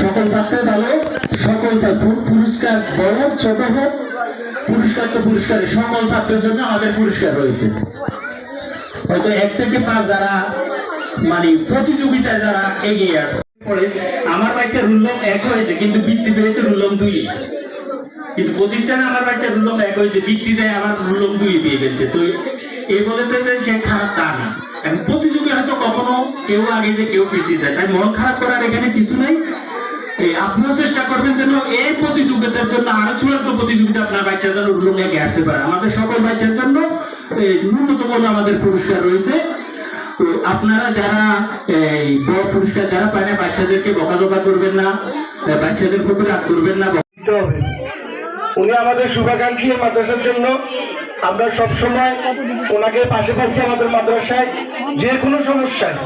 সকল ছাত্র ভালো, সকল ছাত্র পুরস্কার বড়, ছোট হোক, পুরস্কার তো পুরস্কার, সকল ছাত্রের জন্য আমাদের পুরস্কার রয়েছে। হয়তো এক থেকে পাঁচ যারা মানে প্রতিযোগিতায় যারা এগিয়ে আসছে। আমার বাচ্চা রুলম এক হয়েছে, কিন্তু বৃত্তি পেয়েছে রুলম দুই। কিন্তু প্রতিষ্ঠানে আমার বাচ্চা রুলম এক হয়েছে, বৃত্তি দেয় আমার রুলম দুই পেয়ে গেছে তো এই বলে তো যে সে খারাপ তা না। প্রতিযোগী হয়তো কখনো কেউ আগে যে কেউ পিছিয়ে যায়, তাই মন খারাপ করার এখানে কিছু নাই। আপনিও চেষ্টা করবেন যেন এই প্রতিযোগিতার জন্য আরও চূড়ান্ত প্রতিযোগিতা আপনার বাচ্চা যেন রুলম এগিয়ে আসতে পারে আমাদের সকল বাচ্চার জন্য ন্যূনতম আমাদের পুরস্কার রয়েছে আপনারা যারা এই বড় পুরস্কার যারা পায় না, বাচ্চাদেরকে বকাঝকা করবেন না বাচ্চাদের প্রতি রাগ করবেন না। উনি আমাদের শুভাকাঙ্ক্ষী মাদ্রাসার জন্য। আমরা সব সময় ওনাকে পাশে পাশে আমাদের মাদ্রাসায়। যে কোনো সমস্যায়,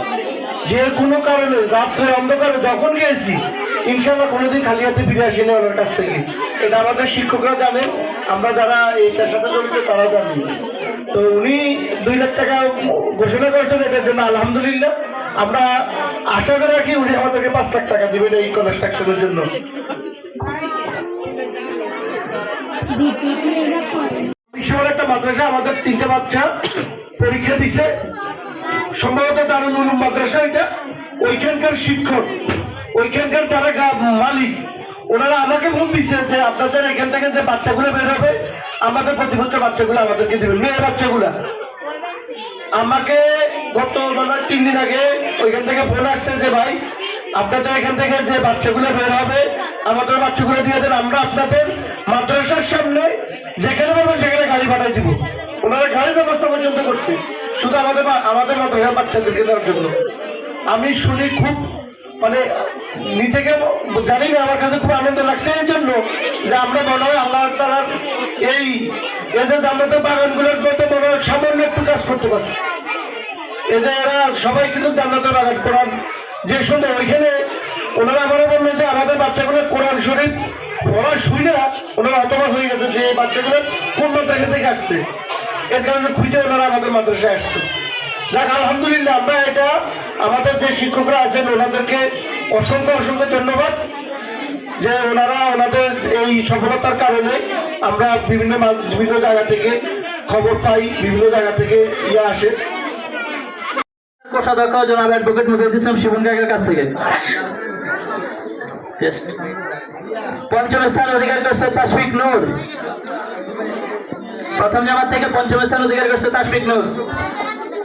যে কোনো কারণে রাত্রে অন্ধকারে যখন গিয়েছি ইনশাল্লাহ কোনোদিন খালি হাতে ফিরে আসি না ওনার কাছ থেকে। এটা আমাদের শিক্ষকরা জানেন, আমরা যারা এটার সাথে জড়িত তারা জানি তো উনি দুই লাখ টাকা ঘোষণা করেছেন এটার জন্য আলহামদুলিল্লাহ। আমরা আশা করে রাখি উনি আমাদেরকে পাঁচ লাখ টাকা দিবেন এই কনস্ট্রাকশনের জন্য। একটা মাদ্রাসা, আমাদের তিনটে বাচ্চা পরীক্ষা দিছে। সম্ভবত দারুল মাদ্রাসা এটা। ওইখানকার শিক্ষক ওইখানকার যারা মালিক, ওনারা আমাকে ফোন দিচ্ছে যে আপনাদের এখান থেকে যে বাচ্চাগুলো বের হবে আমাদের প্রতি বছর বাচ্চাগুলো আমাদেরকে দেবে, মেয়ে বাচ্চাগুলা। আমাকে গত তিন দিন আগে ওইখান থেকে ফোন আসছে যে, ভাই, আপনাদের এখান থেকে যে বাচ্চাগুলো বের হবে আমাদের বাচ্চাগুলো দিয়ে দেন আমরা আপনাদের মাদ্রাসার সামনে যেখানে পারবেন সেখানে গাড়ি পাঠাই দিব। ওনারা গাড়ির ব্যবস্থা পর্যন্ত করছে। শুধু আমাদের আমাদের মাদ্রাসার বাচ্চাদেরকে দেওয়ার জন্য। আমি শুনি খুব মানে নিজেকে জানি না, আমার কাছে খুব আনন্দ লাগছে এই জন্য যে আমরা মনে হয় আল্লাহ তালার এই এদের জান্নাতের বাগানগুলোর মতো মনে হয় সামান্য একটু কাজ করতে পারছি এদের এরা সবাই কিন্তু জান্নাতের বাগান কোরআন যে সুন্দর, ওইখানে ওনারা আমারও বলল যে আমাদের বাচ্চাগুলো কোরআন শরীফ পড়া শুই না, ওনারা হতবাক হয়ে গেছে যে বাচ্চাগুলো কোন মাদ্রাসা থেকে আসছে। এর কারণে খুঁজে ওনারা আমাদের মাদ্রাসায় আসছে। যাক, আলহামদুলিল্লাহ, আমরা এটা আমাদের যে শিক্ষকরা আছেন, ওনাদেরকে অসংখ্য অসংখ্য ধন্যবাদ যে ওনারা ওনাদের এই সফলতার কারণে আমরা বিভিন্ন বিভিন্ন জায়গা থেকে খবর পাই, বিভিন্ন জায়গা থেকে ইয়ে আসে। পঞ্চম স্থান অধিকার করছে তাসফিক নূর। প্রথম জামাত থেকে পঞ্চম স্থান অধিকার করছে তাসফিক নূর।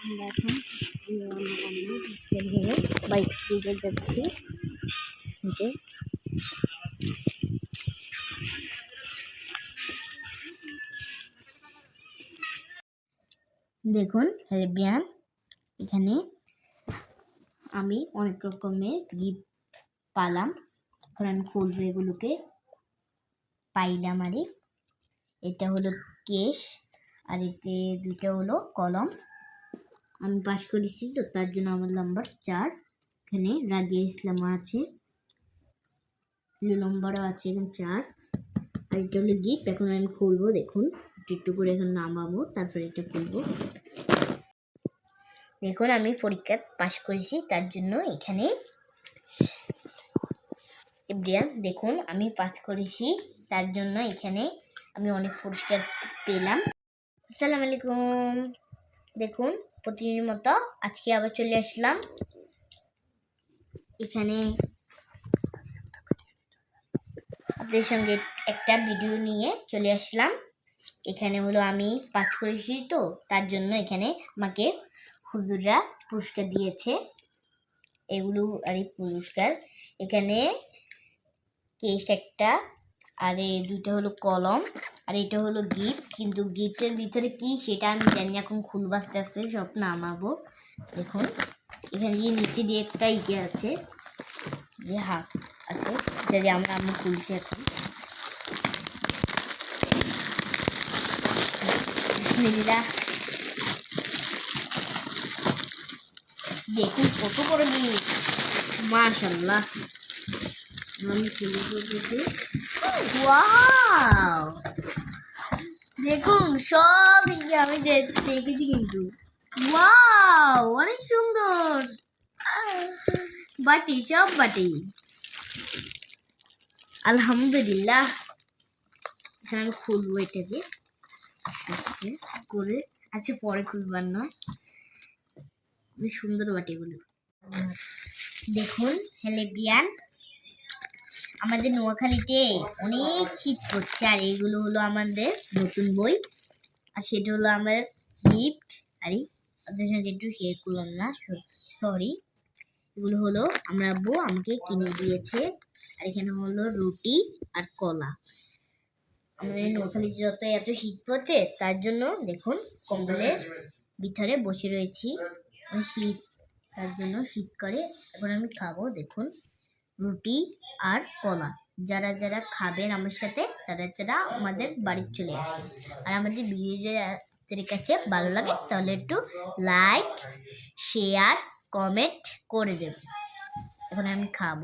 বের হয়ে বাইক দিকে যাচ্ছি যে দেখুন, রেবিয়ান, এখানে আমি অনেক রকমের গিফট পালাম। এখন আমি খুলবো এগুলোকে। পাইলাম আরে। এটা হলো কেশ, আর এতে দুইটা হলো কলম। আমি পাস করেছি তো, তার জন্য আমার নাম্বার চার, এখানে রাজিয়া ইসলাম আছে নম্বরও আছে এখানে চার, আর এটা হলো গিফট এখন আমি খুলবো, দেখুন, একটু একটু করে এখন নামাবো, তারপরে এটা খুলবো। দেখুন, আমি পরীক্ষা পাস করেছি, তার জন্য এখানে দেখুন, আমি পাস করেছি, তার জন্য এখানে আমি অনেক পুরস্কার পেলাম। আসসালামু আলাইকুম, দেখুন প্রতিদিনের মতো আজকে আবার চলে আসলাম। এখানে আপনাদের সঙ্গে একটা ভিডিও নিয়ে চলে আসলাম। এখানে হলো আমি পাস করেছি তো, তার জন্য এখানে আমাকে হুজুররা পুরস্কার দিয়েছে। এগুলো আর পুরস্কার। এখানে কেস একটা আর এই দুইটা হলো কলম, আর এটা হলো গিফট কিন্তু গিফটের ভিতরে কি সেটা আমি জানি এখন খুলবো আস্তে আস্তে, সব নামাবো। দেখুন, এখানে গিয়ে নিচে দিয়ে একটা ইয়ে আছে, যে হাত আছে যদি আমরা আম্মু খুলছি এখন। দেখুন কত জিনিস মাশাল্লাহ আমি খুলে ওয়াও দেখুন, সব আমি দেখেছি কিন্তু। ওয়াও অনেক সুন্দর। বাটি, সব বাটি। আলহামদুলিল্লাহ। এখন আমি খুলবো এটাকে। করে আচ্ছা পরে খুলবার নয়। সুন্দর বাটিগুলো। দেখুন, হেলেবিয়ান। আমাদের নোয়াখালীতে অনেক শীত পড়ছে, আর এইগুলো হলো আমাদের নতুন বই। আর সেটা হলো আমাদের গিফট আর ওদের সঙ্গে একটু শেয়ার করলাম না সরি এগুলো হলো আমরা আব্বু আমাকে কিনে দিয়েছে। আর এখানে হলো রুটি আর কলা। আমাদের নোয়াখালীতে যত এত শীত পড়ছে, তার জন্য দেখুন কম্বলের ভিতরে বসে রয়েছি। মানে শীত, তার জন্য শীত করে এখন আমি খাব, দেখুন। রুটি আর কলা। যারা যারা খাবেন আমার সাথে, তারা যারা আমাদের বাড়ি চলে আসে। আর আমাদের ভিডিও যাদের কাছে ভালো লাগে, তাহলে একটু লাইক শেয়ার কমেন্ট করে দেবে। এখন আমি খাব।